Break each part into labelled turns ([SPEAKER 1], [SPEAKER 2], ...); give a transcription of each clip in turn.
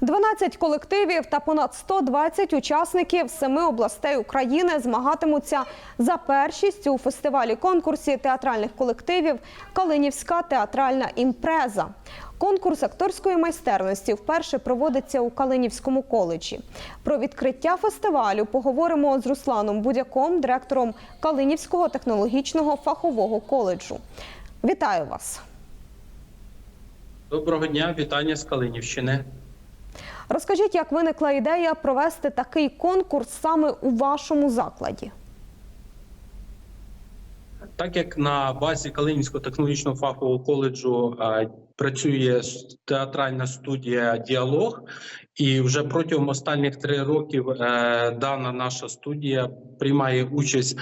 [SPEAKER 1] 12 колективів та понад 120 учасників семи областей України змагатимуться за першість у фестивалі конкурсі театральних колективів Калинівська театральна імпреза. Конкурс акторської майстерності вперше проводиться у Калинівському коледжі. Про відкриття фестивалю поговоримо з Русланом Будяком, директором Калинівського технологічного фахового коледжу. Вітаю вас!
[SPEAKER 2] Доброго дня, вітання з Калинівщини.
[SPEAKER 1] Розкажіть, як виникла ідея провести такий конкурс саме у вашому закладі?
[SPEAKER 2] Так як на базі Калинівського технологічного фахового коледжу е, працює театральна студія Діалог, і вже протягом останніх три років е, дана наша студія приймає участь.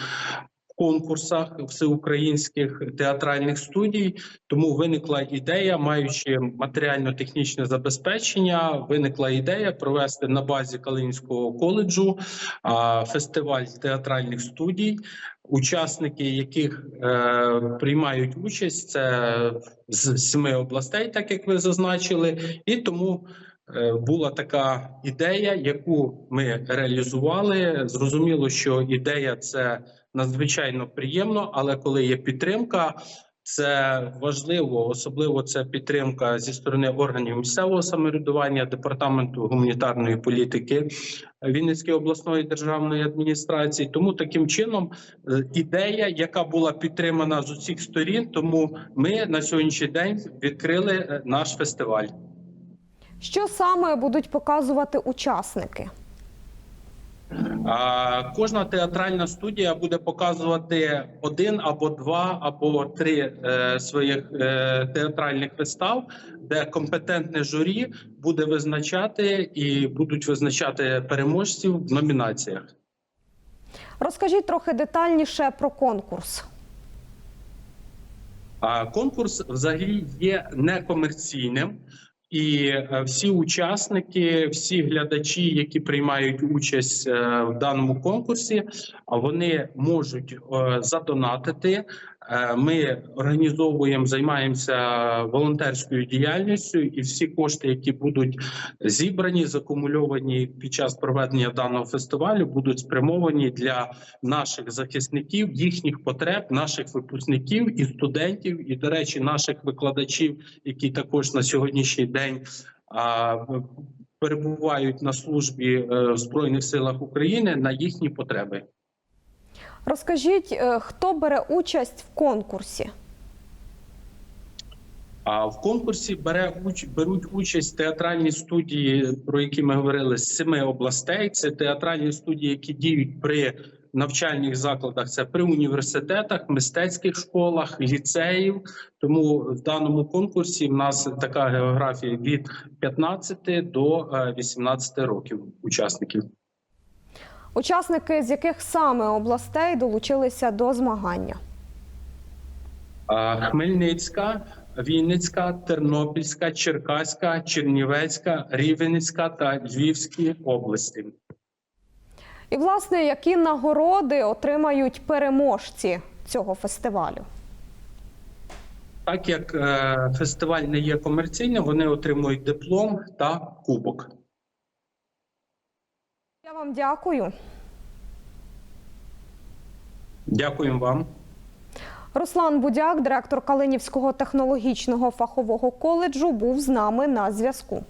[SPEAKER 2] Конкурсах всеукраїнських театральних студій тому виникла ідея, маючи матеріально-технічне забезпечення, виникла ідея провести на базі Калинського коледжу фестиваль театральних студій, учасники яких е, приймають участь це з семи областей, так як ви зазначили, і тому. е, Була така ідея, яку ми реалізували. Зрозуміло, що ідея це надзвичайно приємно, але коли є підтримка, це важливо, особливо це підтримка зі сторони органів місцевого самоврядування, департаменту гуманітарної політики Вінницької обласної державної адміністрації. Тому таким чином е, ідея, яка була підтримана з усіх сторін, тому ми на сьогоднішній день відкрили е, наш фестиваль.
[SPEAKER 1] Що саме будуть показувати учасники?
[SPEAKER 2] Кожна театральна студія буде показувати один або два або три е, своїх е, театральних вистав, де компетентне журі буде визначати і будуть визначати переможців в номінаціях.
[SPEAKER 1] Розкажіть трохи детальніше про конкурс.
[SPEAKER 2] Конкурс взагалі є некомерційним, і е, всі учасники, всі глядачі, які приймають участь е, в даному конкурсі, вони можуть е, задонатити. Е, Ми організовуємо, займаємося волонтерською діяльністю, і всі кошти, які будуть зібрані, закумульовані під час проведення даного фестивалю, будуть спрямовані для наших захисників, їхніх потреб, наших випускників і студентів, і, до речі, наших викладачів, які також на сьогоднішній день перебувають на службі е, в Збройних силах України на їхні потреби.
[SPEAKER 1] Розкажіть, е, хто бере участь в конкурсі?
[SPEAKER 2] А в конкурсі бере уч беруть участь театральні студії, про які ми говорили з семи областей. Це театральні студії, які діють при навчальних закладах. Це при університетах, мистецьких школах, ліцеїв. Тому в даному конкурсі в нас така географія від 15 до е, 18 років учасників.
[SPEAKER 1] Учасники з яких саме областей долучилися до змагання?
[SPEAKER 2] Хмельницька, Вінницька, Тернопільська, Черкаська, Чернівецька, Рівненська та Львівські області.
[SPEAKER 1] І, власне, які нагороди отримають переможці цього фестивалю?
[SPEAKER 2] Так як е, фестиваль не є комерційним, вони отримують диплом та кубок.
[SPEAKER 1] Я вам дякую.
[SPEAKER 2] Дякуємо вам.
[SPEAKER 1] Руслан Будяк, директор Калинівського технологічного фахового коледжу, був з нами на зв'язку.